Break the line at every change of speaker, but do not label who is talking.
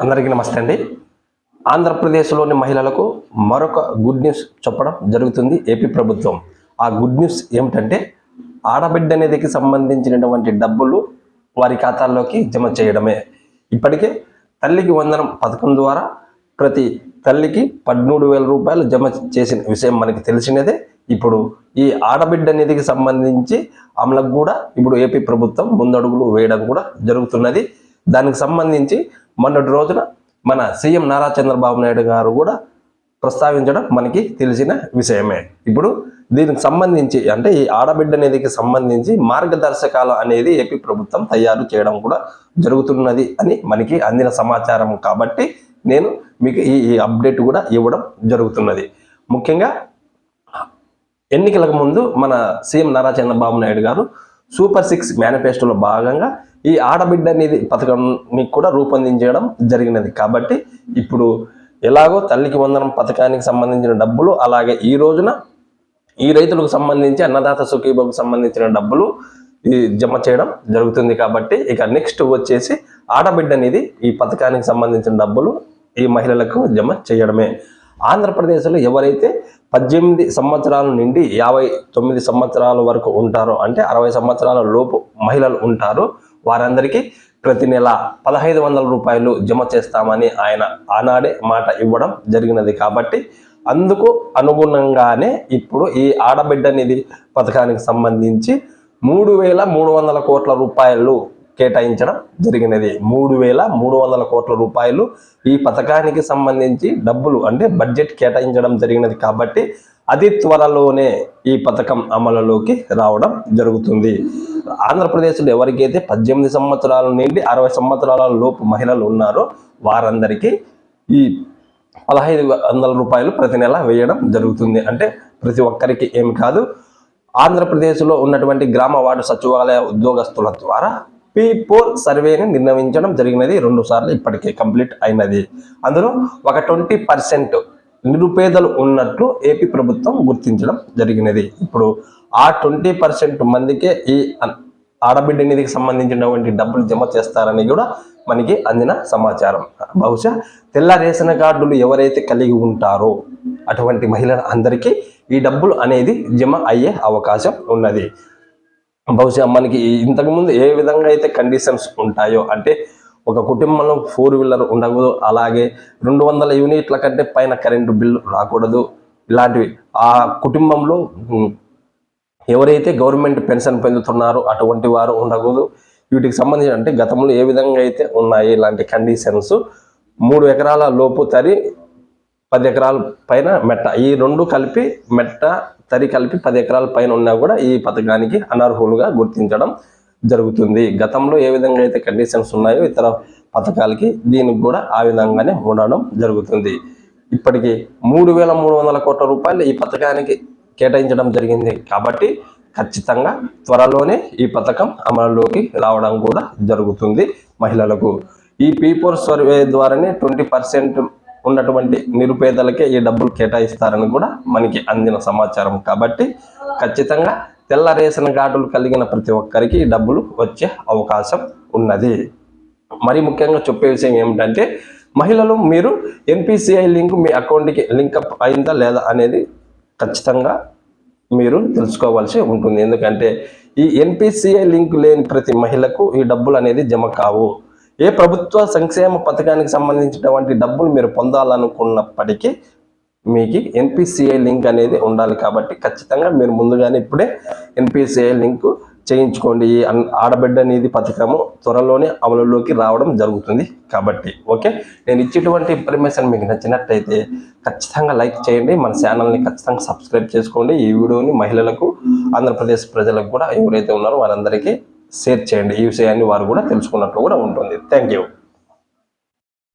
అందరికీ నమస్తే అండి. ఆంధ్రప్రదేశ్లోని మహిళలకు మరొక గుడ్ న్యూస్ చెప్పడం జరుగుతుంది. ఏపీ ప్రభుత్వం ఆ గుడ్ న్యూస్ ఏమిటంటే ఆడబిడ్డ నిధికి సంబంధించినటువంటి డబ్బులు వారి ఖాతాల్లోకి జమ చేయడమే. ఇప్పటికే తల్లికి వందనం పథకం ద్వారా ప్రతి తల్లికి పద్మూడు వేల రూపాయలు జమ చేసిన విషయం మనకి తెలిసినదే. ఇప్పుడు ఈ ఆడబిడ్డ నిధికి సంబంధించి అమలకు కూడా ఇప్పుడు ఏపీ ప్రభుత్వం ముందడుగులు వేయడం కూడా జరుగుతున్నది. దానికి సంబంధించి మొన్నటి రోజున మన సీఎం నారా చంద్రబాబు నాయుడు గారు కూడా ప్రస్తావించడం మనకి తెలిసిన విషయమే. ఇప్పుడు దీనికి సంబంధించి అంటే ఈ ఆడబిడ్డ నిధికి సంబంధించి మార్గదర్శకాలు అనేది ఏపీ ప్రభుత్వం తయారు చేయడం కూడా జరుగుతున్నది అని మనకి అందిన సమాచారం కాబట్టి నేను మీకు ఈ అప్డేట్ కూడా ఇవ్వడం జరుగుతున్నది. ముఖ్యంగా ఎన్నికలకు ముందు మన సీఎం నారా చంద్రబాబు నాయుడు గారు సూపర్ సిక్స్ మేనిఫెస్టోలో భాగంగా ఈ ఆడబిడ్డ అనేది పథకంని కూడా రూపొందించడం జరిగినది. కాబట్టి ఇప్పుడు ఎలాగో తల్లికి వందనం పథకానికి సంబంధించిన డబ్బులు అలాగే ఈ రోజున ఈ రైతులకు సంబంధించి అన్నదాత సుఖీబాబుకు సంబంధించిన డబ్బులు ఈ జమ చేయడం జరుగుతుంది కాబట్టి ఇక నెక్స్ట్ వచ్చేసి ఆడబిడ్డ నిధి ఈ పథకానికి సంబంధించిన డబ్బులు ఈ మహిళలకు జమ చేయడమే. ఆంధ్రప్రదేశ్లో ఎవరైతే పద్దెనిమిది సంవత్సరాల నుండి యాభై తొమ్మిది సంవత్సరాల వరకు ఉంటారో అంటే అరవై సంవత్సరాల లోపు మహిళలు ఉంటారో వారందరికీ ప్రతి నెల పదహైదు వందల రూపాయలు జమ చేస్తామని ఆయన ఆనాడే మాట ఇవ్వడం జరిగినది కాబట్టి అందుకు అనుగుణంగానే ఇప్పుడు ఈ ఆడబిడ్డ నిధి పథకానికి సంబంధించి మూడు వేల మూడు వందల కోట్ల రూపాయలు కేటాయించడం జరిగినది. మూడు వేల మూడు వందల కోట్ల రూపాయలు ఈ పథకానికి సంబంధించి డబ్బులు అంటే బడ్జెట్ కేటాయించడం జరిగినది కాబట్టి అతి త్వరలోనే ఈ పథకం అమలులోకి రావడం జరుగుతుంది. ఆంధ్రప్రదేశ్లో ఎవరికైతే పద్దెనిమిది సంవత్సరాల నుండి అరవై సంవత్సరాల లోపు మహిళలు ఉన్నారో వారందరికీ ఈ పదహైదు వందల రూపాయలు ప్రతి నెల వేయడం జరుగుతుంది. అంటే ప్రతి ఒక్కరికి ఏమి కాదు. ఆంధ్రప్రదేశ్లో ఉన్నటువంటి గ్రామ వార్డు సచివాలయ ఉద్యోగస్తుల ద్వారా పీపోల్ సర్వేని నిర్ణయించడం జరిగినది. రెండు సార్లు ఇప్పటికే కంప్లీట్ అయినది. అందులో ఒక ట్వంటీ పర్సెంట్ నిరుపేదలు ఉన్నట్లు ఏపీ ప్రభుత్వం గుర్తించడం జరిగినది. ఇప్పుడు ఆ ట్వంటీ పర్సెంట్ మందికే ఈ ఆడబిడ్డ నిధికి సంబంధించినటువంటి డబ్బులు జమ చేస్తారని కూడా మనకి అందిన సమాచారం. బహుశా తెల్ల రేషన్ కార్డులు ఎవరైతే కలిగి ఉంటారో అటువంటి మహిళల అందరికీ ఈ డబ్బులు అనేది జమ అయ్యే అవకాశం ఉన్నది. బహుశా మనకి ఇంతకుముందు ఏ విధంగా అయితే కండిషన్స్ ఉంటాయో అంటే ఒక కుటుంబంలో ఫోర్ వీలర్ ఉండకూడదు. అలాగే రెండు వందల యూనిట్ల కంటే పైన కరెంటు బిల్లు రాకూడదు. ఇలాంటివి. ఆ కుటుంబంలో ఎవరైతే గవర్నమెంట్ పెన్షన్ పొందుతున్నారో అటువంటి వారు ఉండకూడదు. వీటికి సంబంధించి అంటే గతంలో ఏ విధంగా అయితే ఉన్నాయి ఇలాంటి కండిషన్స్ మూడు ఎకరాల లోపు తరి పది ఎకరాల పైన మెట్ట. ఈ రెండు కలిపి మెట్ట తరి కలిపి పది ఎకరాల పైన ఉన్నా కూడా ఈ పథకానికి అనర్హులుగా గుర్తించడం జరుగుతుంది. గతంలో ఏ విధంగా అయితే కండిషన్స్ ఉన్నాయో ఇతర పథకాలకి దీనికి కూడా ఆ విధంగానే ఉండడం జరుగుతుంది. ఇప్పటికి మూడు వేల మూడు వందల కోట్ల రూపాయలు ఈ పథకానికి కేటాయించడం జరిగింది. కాబట్టి ఖచ్చితంగా త్వరలోనే ఈ పథకం అమలులోకి రావడం కూడా జరుగుతుంది మహిళలకు. ఈ పీపోర్ సర్వే ద్వారానే ట్వంటీ పర్సెంట్ ఉన్నటువంటి నిరుపేదలకే ఈ డబ్బులు కేటాయిస్తారని కూడా మనకి అందిన సమాచారం. కాబట్టి ఖచ్చితంగా తెల్ల రేషన్ కార్డులు కలిగిన ప్రతి ఒక్కరికి డబ్బులు వచ్చే అవకాశం ఉన్నది. మరి ముఖ్యంగా చెప్పే విషయం ఏమిటంటే మహిళలు మీరు ఎన్పిసిఐ లింక్ మీ అకౌంట్కి లింకప్ అయిందా లేదా అనేది ఖచ్చితంగా మీరు తెలుసుకోవాల్సి ఉంటుంది. ఎందుకంటే ఈ ఎన్పిసిఐ లింక్ లేని ప్రతి మహిళకు ఈ డబ్బులు అనేది జమ కావు. ఏ ప్రభుత్వ సంక్షేమ పథకానికి సంబంధించినటువంటి డబ్బులు మీరు పొందాలనుకున్నప్పటికీ మీకు ఎన్పిసిఐ లింక్ అనేది ఉండాలి కాబట్టి ఖచ్చితంగా మీరు ముందుగానే ఇప్పుడే ఎన్పిసిఐ లింక్ చేయించుకోండి. ఈ ఆడబిడ్డ నిధి పథకము త్వరలోనే అమలులోకి రావడం జరుగుతుంది కాబట్టి ఓకే? నేను ఇచ్చేటువంటి ఇన్ఫర్మేషన్ మీకు నచ్చినట్టయితే ఖచ్చితంగా లైక్ చేయండి. మన ఛానల్ని ఖచ్చితంగా సబ్స్క్రైబ్ చేసుకోండి. ఈ వీడియోని మహిళలకు ఆంధ్రప్రదేశ్ ప్రజలకు కూడా ఎవరైతే ఉన్నారో వారందరికీ షేర్ చేయండి. ఈ విషయాన్ని వారు కూడా తెలుసుకున్నట్లు కూడా ఉంటుంది. Thank you.